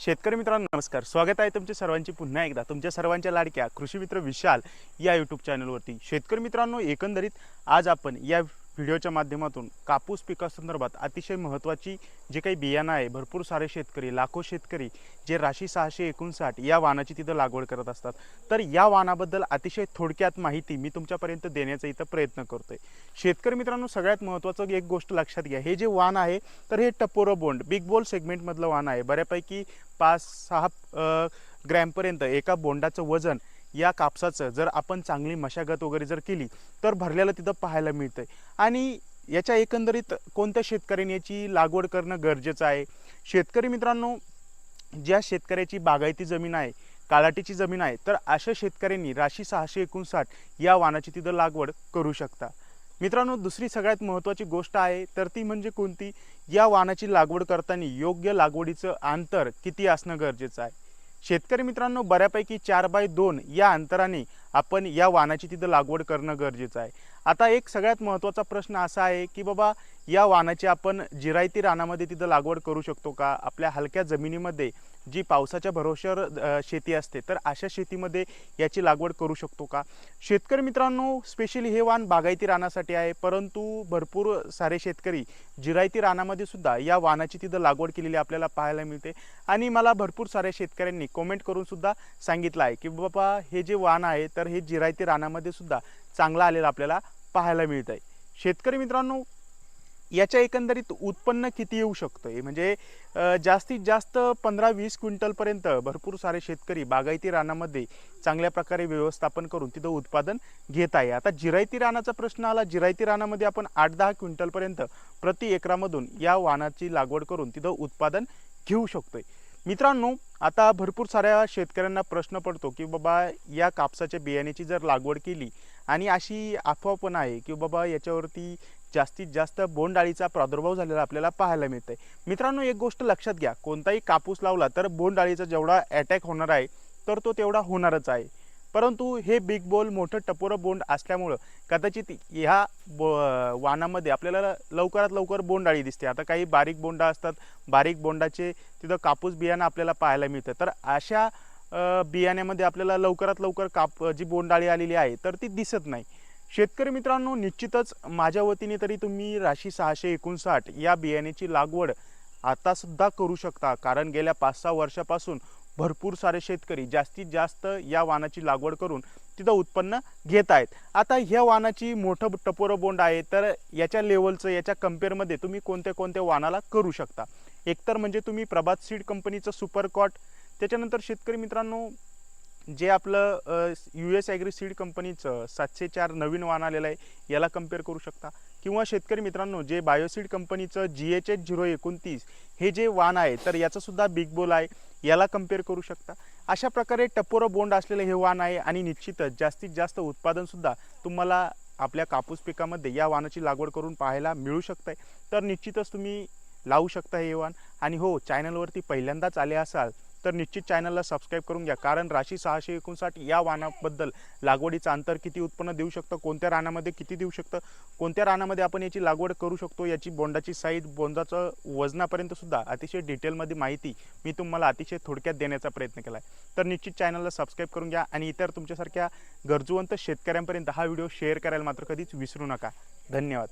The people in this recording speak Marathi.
शेतकरी मित्रांनो नमस्कार. स्वागत आहे तुमच्या सर्वांची पुन्हा एकदा. तुमच्या सर्वांच्या लाडक्या कृषी मित्र विशाल या यूट्यूब चॅनलवरती शेतकरी मित्रांनो एकंदरीत आज आपण या व्हिडिओच्या माध्यमातून कापूस पिकासंदर्भात अतिशय महत्त्वाची जे काही बियाणं आहे भरपूर सारे शेतकरी लाखो शेतकरी जे राशी सहाशे एकोणसाठ या वाणाची तिथं लागवड करत असतात. तर या वाणाबद्दल अतिशय थोडक्यात माहिती मी तुमच्यापर्यंत देण्याचा इथं प्रयत्न करतोय. शेतकरी मित्रांनो सगळ्यात महत्त्वाचं एक गोष्ट लक्षात घ्या. हे जे वाण आहे तर हे टपोरो बोंड बिग बोल सेगमेंटमधलं वाण आहे. बऱ्यापैकी पाच सहा ग्रॅमपर्यंत एका बोंडाचं वजन या कापसाचं जर आपण चांगली मशागत वगैरे जर केली तर भरलेलं तिथं पाहायला मिळतंय. आणि याच्या एकंदरीत कोणत्या शेतकऱ्याने याची लागवड करणं गरजेचं आहे? शेतकरी मित्रांनो ज्या शेतकऱ्याची बागायती जमीन आहे काळाटीची जमीन आहे तर अशा शेतकऱ्यांनी राशी सहाशे एकोणसाठ या वानाची तिथं लागवड करू शकता. मित्रांनो दुसरी सगळ्यात महत्त्वाची गोष्ट आहे तर ती म्हणजे कोणती? या वानाची लागवड करताना योग्य लागवडीचं अंतर किती असणं गरजेचं आहे. शेतकरी मित्रांनो बऱ्यापैकी चार बाय दोन या अंतराने आपण या वानाची तिथं लागवड करणं गरजेचं आहे. आता एक सगळ्यात महत्त्वाचा प्रश्न असा आहे की बाबा या वानाची आपण जिरायती रानामध्ये तिथं लागवड करू शकतो का? आपल्या हलक्या जमिनीमध्ये जी पावसाच्या भरोश्यावर शेती असते तर अशा शेतीमध्ये याची लागवड करू शकतो का? शेतकरी मित्रांनो स्पेशली हे वाण बागायती रानासाठी आहे परंतु भरपूर सारे शेतकरी जिरायती रानामध्ये सुद्धा या वाणाची तिथं लागवड केलेली आपल्याला पाहायला मिळते. आणि मला भरपूर साऱ्या शेतकऱ्यांनी कमेंट करून सुद्धा सांगितलं आहे की बाबा हे जे वाण आहे तर हे जिरायती रानामध्ये सुद्धा चांगलं आलेलं आपल्याला पाहायला मिळत आहे शेतकरी मित्रांनो याच्या एकंदरीत उत्पन्न किती येऊ शकतं आहे म्हणजे जास्तीत जास्त पंधरा वीस क्विंटलपर्यंत भरपूर सारे शेतकरी बागायती रानामध्ये चांगल्या प्रकारे व्यवस्थापन करून तिथं उत्पादन घेत आहे. आता जिरायती रानाचा प्रश्न आला. जिरायती रानामध्ये आपण आठ दहा क्विंटलपर्यंत प्रति एकरामधून या वाणाची लागवड करून तिथं उत्पादन घेऊ शकतोय. मित्रांनो आता भरपूर साऱ्या शेतकऱ्यांना प्रश्न पडतो की बाबा या कापसाच्या बियाण्याची जर लागवड केली आणि अशी अफवा पण आहे की बाबा याच्यावरती जास्तीत जास्त बोंडअळीचा प्रादुर्भाव झालेला आपल्याला पाहायला मिळत आहे मित्रांनो एक गोष्ट लक्षात घ्या. कोणताही कापूस लावला तर बोंडअळीचा जेवढा अटॅक होणार आहे तर तो तेवढा होणारच आहे. परंतु हे बिग बोल मोठं टपोरं बोंड असल्यामुळं कदाचित ह्या बो वाणामध्ये आपल्याला लवकरात लवकर बोंडअळी दिसते. आता काही बारीक बोंडा असतात. बारीक बोंडाचे तिथं कापूस बियाणं आपल्याला पाहायला मिळतं. तर अशा बियाण्यामध्ये आपल्याला लवकरात लवकर काप जी बोंडाळी आलेली आहे तर ती दिसत नाही. शेतकरी मित्रांनो निश्चितच माझ्या वतीने तरी तुम्ही राशी सहाशे एकोणसाठ या बियाण्याची लागवड आतासुद्धा करू शकता. कारण गेल्या पाच सहा वर्षापासून भरपूर सारे शेतकरी जास्तीत जास्त या वाणाची लागवड करून तिथं उत्पन्न घेत आहेत. आता ह्या वाणाची मोठं टपोरं बोंड आहे तर याच्या लेवलचं याच्या कम्पेअरमध्ये तुम्ही कोणत्या कोणत्या वाणाला करू शकता? एकतर म्हणजे तुम्ही प्रभात सीड कंपनीचं सुपरकॉट त्याच्यानंतर शेतकरी मित्रांनो जे आपलं यू एस ॲग्री सीड कंपनीचं सातशे चार नवीन वाण आलेलं आहे याला कंपेअर करू शकता. किंवा शेतकरी मित्रांनो जे बायोसीड कंपनीचं जी एच एच झिरो एकोणतीस हे जे वाण आहे तर याचंसुद्धा बिग बोल आहे याला कंपेअर करू शकता. अशा प्रकारे टपोरं बोंड असलेलं हे वाण आहे आणि निश्चितच जास्तीत जास्त उत्पादनसुद्धा तुम्हाला आपल्या कापूस पिकामध्ये या वाणाची लागवड करून पाहायला मिळू शकत आहे तर निश्चितच तुम्ही लावू शकता हे वाहन आणि हो चॅनलवरती पहिल्यांदाच आले असाल तर निश्चित चॅनलला सबस्क्राईब करून घ्या. कारण राशी सहाशे एकोणसाठ या वाणाबद्दल लागवडीचं अंतर किती उत्पन्न देऊ शकतं? कोणत्या रानामध्ये किती देऊ शकतं? कोणत्या रानामध्ये आपण याची लागवड करू शकतो? याची बोंडाची साईज बोंडाचं वजनापर्यंत सुद्धा अतिशय डिटेलमध्ये माहिती मी तुम्हाला अतिशय थोडक्यात देण्याचा प्रयत्न केला आहे तर निश्चित चॅनलला सबस्क्राईब करून घ्या आणि इतर तुमच्यासारख्या गरजूवंत शेतकऱ्यांपर्यंत हा व्हिडिओ शेअर करायला मात्र कधीच विसरू नका. धन्यवाद.